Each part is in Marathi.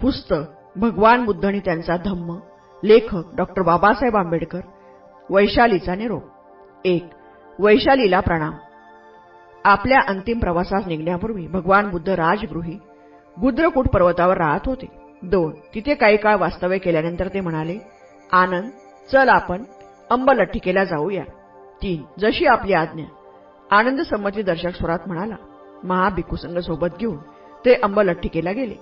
पुस्तक भगवान बुद्ध आणि त्यांचा धम्म लेखक डॉक्टर बाबासाहेब आंबेडकर वैशालीचा निरोप. एक वैशालीला प्रणाम. आपल्या अंतिम प्रवासास निघण्यापूर्वी भगवान बुद्ध राजगृही गुद्रकूट पर्वतावर राहत होते. दोन तिथे काही काळ वास्तव्य केल्यानंतर ते म्हणाले आनंद चल आपण अंबलठ्ठिकेला जाऊया. तीन जशी आपली आज्ञा आनंद संमती दर्शक स्वरात म्हणाला महाभिकुसंग सोबत घेऊन ते अंबलठ्ठिकेला गेले.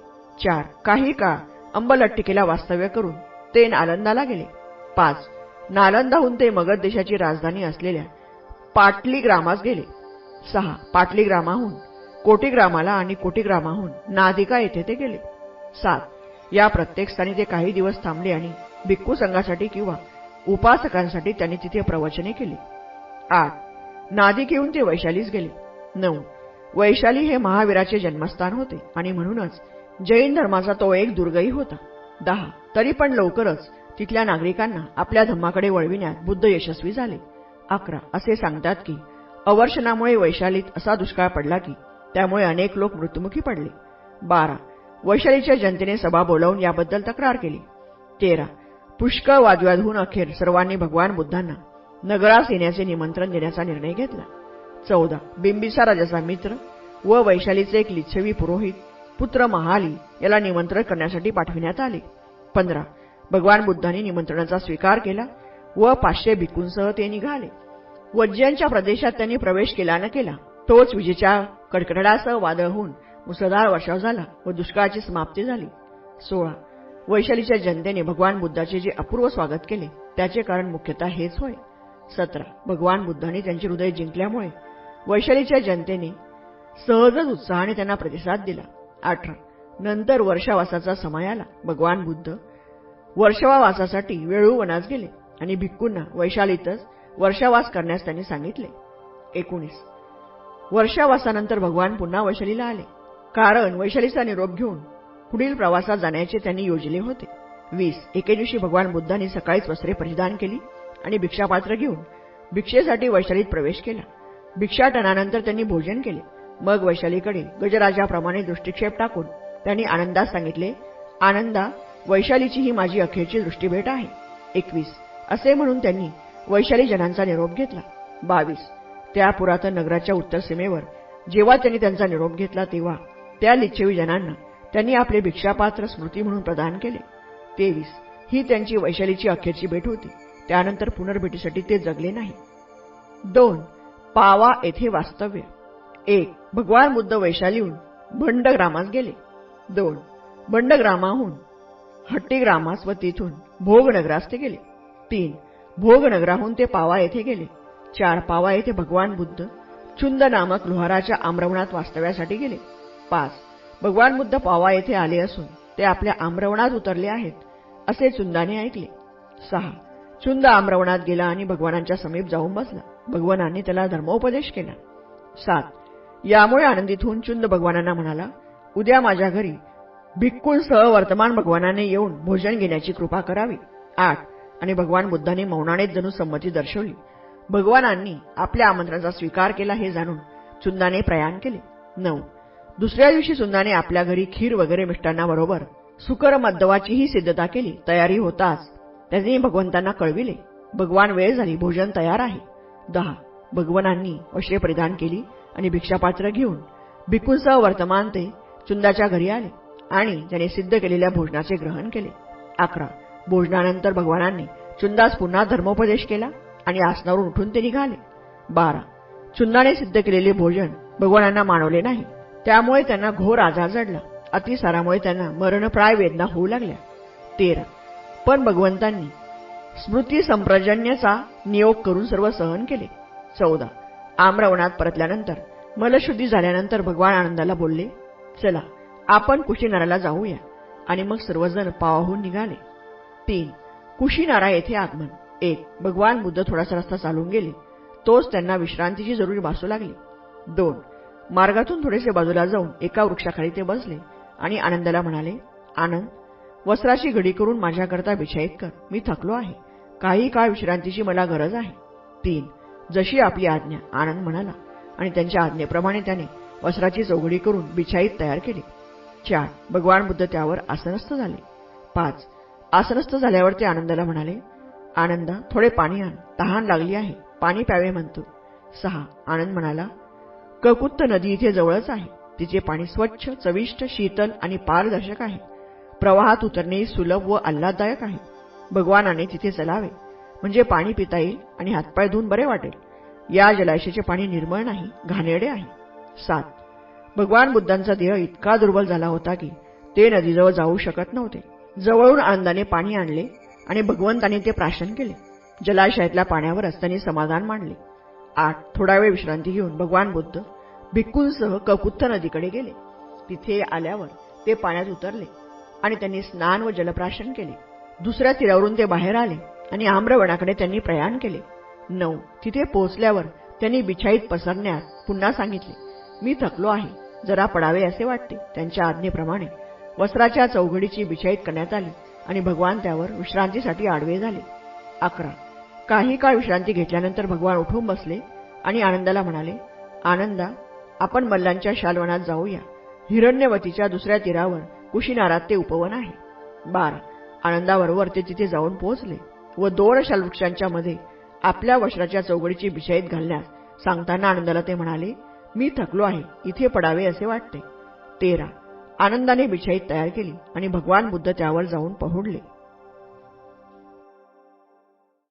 चार काही काळ अंबलट्टिकेला वास्तव्य करून. ते नालंदाला गेले. पाच नालंदाहून ते मगध देशाची राजधानी असलेल्या पाटली ग्रामास गेले. सहा पाटली ग्रामाहून कोटीग्रामाला आणि कोटीग्रामाहून नादिका येथे ते गेले. सात या प्रत्येक स्थानी ते काही दिवस थांबले आणि भिक्खू संघासाठी किंवा उपासकांसाठी त्यांनी तिथे प्रवचने केली. आठ नादिक येऊन ते वैशालीस गेले. नऊ वैशाली हे महावीराचे जन्मस्थान होते आणि म्हणूनच जैन धर्माचा तो एक दुर्गही होता. दहा. तरी पण लवकरच तिथल्या नागरिकांना आपल्या धर्माकडे वळविण्यात बुद्ध यशस्वी झाले. अकरा. असे सांगतात की अवर्षणामुळे वैशालीत असा दुष्काळ पडला की त्यामुळे अनेक लोक मृत्युमुखी पडले. बारा. वैशालीच्या जनतेने सभा बोलावून याबद्दल तक्रार केली. तेरा. पुष्कळ वादविवाद अखेर सर्वांनी भगवान बुद्धांना नगरास येण्याचे निमंत्रण देण्याचा निर्णय घेतला. चौदा. बिंबिसा राजाचा मित्र व वैशालीचे एक लिच्छवी पुरोहित पुत्र महाली याला निमंत्रण करण्यासाठी पाठविण्यात आले. पंधरा भगवान बुद्धांनी निमंत्रणाचा स्वीकार केला व पाचशे भिकूंसह ते निघाले. वज्जनच्या प्रदेशात त्यांनी प्रवेश केला न केला तोच विजेच्या कडकडासह वादळ होऊन मुसळधार वर्षाव झाला व दुष्काळाची समाप्ती झाली. सोळा वैशालीच्या जनतेने भगवान बुद्धाचे जे अपूर्व स्वागत केले त्याचे कारण मुख्यतः हेच होय. सतरा भगवान बुद्धाने त्यांचे हृदय जिंकल्यामुळे वैशालीच्या जनतेने सहजच उत्साहाने त्यांना प्रतिसाद दिला. अठरा नंतर वर्षावासाचा समय आला. भगवान बुद्ध वर्षावासासाठी वेळू वनास गेले आणि भिक्कूंना वैशालीतच वर्षावास करण्यास त्यांनी सांगितले. एकोणीस. वर्षावासानंतर भगवान पुन्हा वैशालीला आले. कारण वैशालीचा निरोप घेऊन पुढील प्रवासात जाण्याचे त्यांनी योजले होते. वीस. एके दिवशी भगवान बुद्धांनी सकाळीच वस्त्रे परिधान केली आणि भिक्षापात्र घेऊन भिक्षेसाठी वैशालीत प्रवेश केला. भिक्षाटनानंतर त्यांनी भोजन केले. मग वैशालीकडे गजराजाप्रमाणे दृष्टिक्षेप टाकून त्यांनी आनंदास सांगितले आनंदा वैशालीची ही माझी अखेरची दृष्टीभेट आहे. एकवीस. असे म्हणून त्यांनी वैशाली जनांचा निरोप घेतला. बावीस. त्या पुरातन नगराच्या उत्तर सीमेवर जेव्हा त्यांनी त्यांचा निरोप घेतला तेव्हा त्या लिच्छवी जनांना त्यांनी आपले भिक्षापात्र स्मृती म्हणून प्रदान केले. तेवीस. ही त्यांची वैशालीची अखेरची भेट होती. त्यानंतर पुनर्भेटीसाठी ते जगले नाही. दोन. पावा येथे वास्तव्य. एक भगवान बुद्ध वैशालीहून भंडग्रामास गेले. दोन बंडग्रामाहून हट्टीग्रामास व तिथून भोगनगरास ते गेले. तीन भोगनगराहून ते पावा येथे गेले. चार पावा येथे भगवान बुद्ध चुंद नामक लोहाराच्या आम्रवणात वास्तव्यासाठी गेले. पाच भगवान बुद्ध पावा येथे आले असून ते आपल्या आम्रवणात उतरले आहेत असे चुंदाने ऐकले. सहा चुंद आम्रवणात गेला आणि भगवानांच्या समीप जाऊन बसला. भगवानांनी त्याला धर्मोपदेश केला. सात यामुळे आनंदित होऊन चुंद भगवानांना म्हणाला उद्या माझ्या घरी भिक्कूंसह वर्तमान भगवानाने येऊन भोजन घेण्याची कृपा करावी. आठ. आणि भगवान बुद्धांनी मौनानेच जणू संमती दर्शवली. भगवानांनी आपल्या आमंत्रणाचा स्वीकार केला हे जाणून चुंदाने प्रयाण केले. नऊ. दुसऱ्या दिवशी चुंदाने आपल्या घरी खीर वगैरे मिष्टांनाबरोबर सुकर मद्दवाचीही सिद्धता केली. तयारी होताच. त्यांनी भगवंतांना कळविले. भगवान वेळ झाली. भोजन तयार आहे. दहा. भगवानांनी वस्त्रे परिधान केली आणि भिक्षापात्र घेऊन भिकूंसह वर्तमान ते चुंदाच्या घरी आले आणि त्याने सिद्ध केलेल्या भोजनाचे ग्रहण केले. अकरा. भोजनानंतर भगवानांनी चुंदास पुन्हा धर्मोपदेश केला आणि आसनावरून उठून ते निघाले. बारा. चुंदाने सिद्ध केलेले भोजन भगवानांना मानवले नाही. त्यामुळे त्यांना घोर आजार जडला. अतिसारामुळे त्यांना मरणप्राय वेदना होऊ लागल्या. तेरा. पण भगवंतांनी स्मृती संप्रजन्याचा नियोग करून सर्व सहन केले. चौदा. आम्रवणात परतल्यानंतर मलशुद्धी झाल्यानंतर भगवान आनंदाला बोलले चला आपण कुशीनाराला जाऊया. आणि मग सर्वजण पावाहून निघाले. तीन. कुशीनारा येथे आगमन. एक. भगवान बुद्ध थोडासा रस्ता चालून गेले. तोच त्यांना विश्रांतीची जरुरी भासू लागली. दोन. मार्गातून थोडेसे बाजूला जाऊन एका वृक्षाखाली ते बसले आणि आनंदाला म्हणाले आनंद वस्त्राची घडी करून माझ्याकरता बिछाईत कर. मी थकलो आहे. काही काळ विश्रांतीची मला गरज आहे. तीन. जशी आपली आज्ञा आनंद म्हणाला आणि त्यांच्या आज्ञेप्रमाणे त्याने वस्त्राची चौघडी करून बिछाईत तयार केली. चार भगवान बुद्ध त्यावर आसनस्थ झाले. पाच आसनस्थ झाल्यावर ते आनंदाला म्हणाले आनंदा थोडे पाणी आण तहान लागली आहे पाणी प्यावे म्हणतो. सहा आनंद म्हणाला ककुत्त नदी इथे जवळच आहे. तिचे पाणी स्वच्छ चविष्ट शीतल आणि पारदर्शक आहे. प्रवाहात उतरणे सुलभ व आल्हाददायक आहे. भगवानाने तिथे चलावे. म्हणजे पाणी पिता येईल आणि हातपाय धुवून बरे वाटेल. या जलाशयाचे पाणी निर्मळ नाही घाणेरडे आहे. सात. भगवान बुद्धांचा देह इतका दुर्बल झाला होता की ते नदीजवळ जाऊ शकत नव्हते. जवळून आनंदाने पाणी आणले आणि भगवंताने ते प्राशन केले. जलाशयातल्या पाण्यावरच त्यांनी समाधान मांडले. आठ. थोडा वेळ विश्रांती घेऊन भगवान बुद्ध भिक्कूंसह ककुत्थ नदीकडे गेले. तिथे आल्यावर ते पाण्यात उतरले आणि त्यांनी स्नान व जलप्राशन केले. दुसऱ्या तीरावरून ते बाहेर आले. आणि आम्रवणाकडे त्यांनी प्रयाण केले. नऊ. तिथे पोहोचल्यावर त्यांनी बिछाईत पसरण्यास पुन्हा सांगितले मी थकलो आहे जरा पडावे असे वाटते. त्यांच्या आज्ञेप्रमाणे वस्त्राच्या चौघडीची बिछाईत करण्यात आली आणि भगवान त्यावर विश्रांतीसाठी आडवे झाले. अकरा. काही काळ विश्रांती घेतल्यानंतर भगवान उठून बसले आणि आनंदाला म्हणाले आनंदा आपण मल्लांच्या शालवनात जाऊया. हिरण्यवतीच्या दुसऱ्या तीरावर कुशीनारात ते उपवन आहे. बारा. आनंदाबरोबर ते तिथे जाऊन पोहोचले. व दोन वृक्षांच्या मध्ये आपल्या वस्त्राच्या चौघडीची बिछाईत घालण्यास सांगताना आनंदाला ते म्हणाले मी थकलो आहे इथे पडावे असे वाटते. तेरा. आनंदाने बिछाईत तयार केली आणि भगवान बुद्ध त्यावर जाऊन पहुडले.